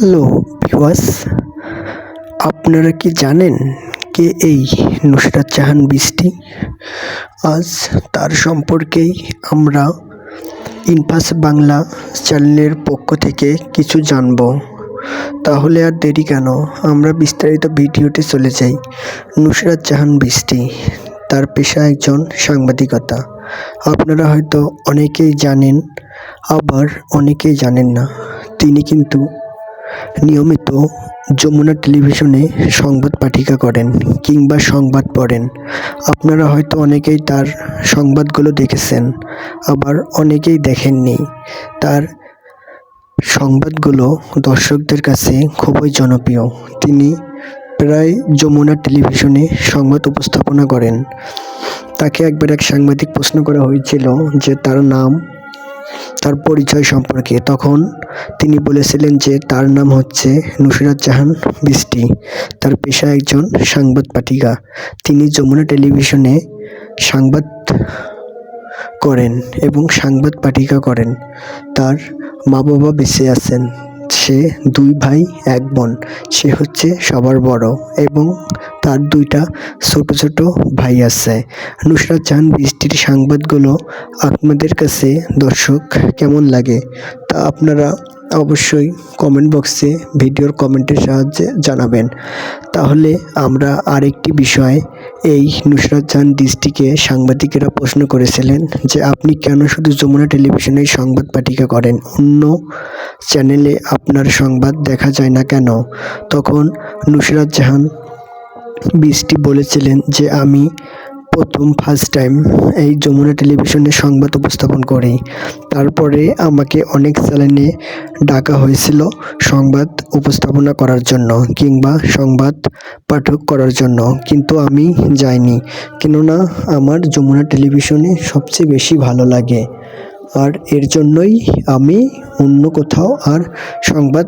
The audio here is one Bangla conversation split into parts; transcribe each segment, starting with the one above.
হ্যালো ভিউয়ার্স, আপনারা কি জানেন কে এই নুসরাত জাহান বৃষ্টি? আজ তার সম্পর্কেই আমরা ইনফাস বাংলা চ্যানেলের পক্ষ থেকে কিছু জানব। তাহলে আর দেরি কেন? আমরা বিস্তারিত ভিডিওতে চলে যাই। নুসরাত জাহান বৃষ্টি, তার পেশা একজন সাংবাদিকতা। আপনারা হয়তো অনেকেই জানেন, আবার অনেকেই জানেন না। তিনি কিন্তু নিয়মিত যমুনা টেলিভিশনে সংবাদ পাঠিকা করেন কিংবা সংবাদ পড়েন। আপনারা হয়তো অনেকেই তার সংবাদগুলো দেখেছেন, আবার অনেকেই দেখেননি। তার সংবাদগুলো দর্শকদের কাছে খুবই জনপ্রিয়। তিনি প্রায় যমুনা টেলিভিশনে সংবাদ উপস্থাপনা করেন। তাকে একবার এক সাংবাদিক প্রশ্ন করা হয়েছিল যে তার নাম তার পরিচয় সম্পর্কে। তখন তিনি বলেছিলেন যে তার নাম হচ্ছে নুসরাত জাহান বৃষ্টি। তার পেশা একজন সাংবাদ পাঠিকা। তিনি যমুনা টেলিভিশনে সাংবাদ করেন এবং সাংবাদ পাঠিকা করেন। তার মা বাবা বেঁচে আছেন। সে দুই ভাই, এক বোন। সে হচ্ছে সবার বড় এবং তার দুইটা ছোট ছোট ভাই আছে। নুসরাত জাহান বৃষ্টির সংবাদগুলো আপনাদের কাছে। দর্শক, কেমন লাগে? তা আপনারা অবশ্যই কমেন্ট বক্সে ভিডিওর কমেন্টের সাহায্যে জানাবেন। তাহলে আমরা আরেকটি বিষয় এই নুসরাত জাহান দৃষ্টিকে সাংবাদিকেরা প্রশ্ন করেছিলেন যে, আপনি কেন শুধু যমুনা টেলিভিশনে সংবাদ পাঠিকা করেন? অন্য চ্যানেলে আপনার সংবাদ দেখা যায় না কেন? তখন নুসরাত জাহান বৃষ্টি বলেছিলেন যে আমি প্রথম ফার্স্ট টাইম এই যমুনা টেলিভিশনে সংবাদ উপস্থাপন করি। তারপরে আমাকে অনেক চ্যানেলে ডাকা হয়েছিল সংবাদ উপস্থাপনা করার জন্য কিংবা সংবাদ পাঠক করার জন্য, কিন্তু আমি যাইনি। কেননা আমার যমুনা টেলিভিশনে সবচেয়ে বেশি ভালো লাগে। আর এর জন্যই আমি অন্য কোথাও আর সংবাদ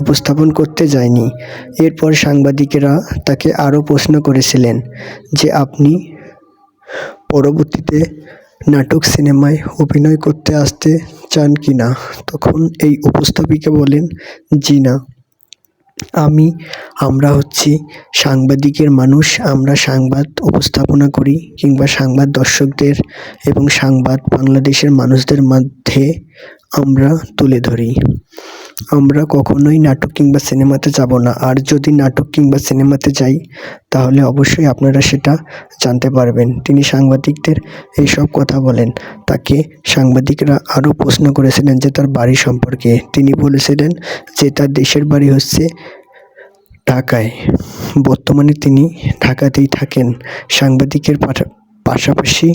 উপস্থাপন করতে যাইনি। এরপর সাংবাদিকেরা তাকে আরও প্রশ্ন করেছিলেন যে, আপনি পরবর্তীতে নাটক সিনেমায় অভিনয় করতে আসতে চান কি না? তখন এই উপস্থাপিকা বলেন, জি না। আমি, আমরা হচ্ছি সাংবাদিকের মানুষ, আমরা সাংবাদ উপস্থাপনা করি কিংবা সাংবাদ দর্শকদের এবং সাংবাদ বাংলাদেশের মানুষদের মধ্যে আমরা তুলে ধরি। আমরা কখনোই নাটক কিংবা সিনেমাতে যাব না। আর যদি নাটক কিংবা সিনেমাতে যাই, তাহলে অবশ্যই আপনারা সেটা জানতে পারবেন। তিনি সাংবাদিকদের এইসব কথা বলেন। তাকে সাংবাদিকরা আরও প্রশ্ন করেছিলেন যে তার বাড়ি সম্পর্কে। তিনি বলেছিলেন যে তার দেশের বাড়ি হচ্ছে ঢাকায়। বর্তমানে তিনি ঢাকাতেই থাকেন। সাংবাদিকের পাঠা- পাশাপাশি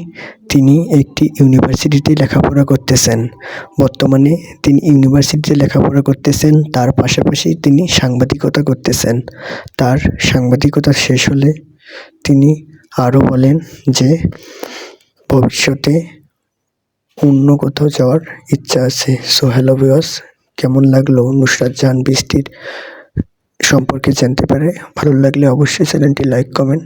তিনি একটি ইউনিভার্সিটিতে লেখাপড়া করতেছেন। বর্তমানে তিনি ইউনিভার্সিটিতে লেখাপড়া করতেছেন, তার পাশাপাশি তিনি সাংবাদিকতা করতেছেন। তার সাংবাদিকতা শেষ হলে তিনি আরও বলেন যে, ভবিষ্যতে অন্য কোথাও যাওয়ার ইচ্ছা আছে। সো হ্যালো ভিউয়ার্স কেমন লাগল নুসরাত জাহান বৃষ্টির সম্পর্কে জানতে পারে? ভালো লাগলে অবশ্যই চ্যানেলটি লাইক কমেন্ট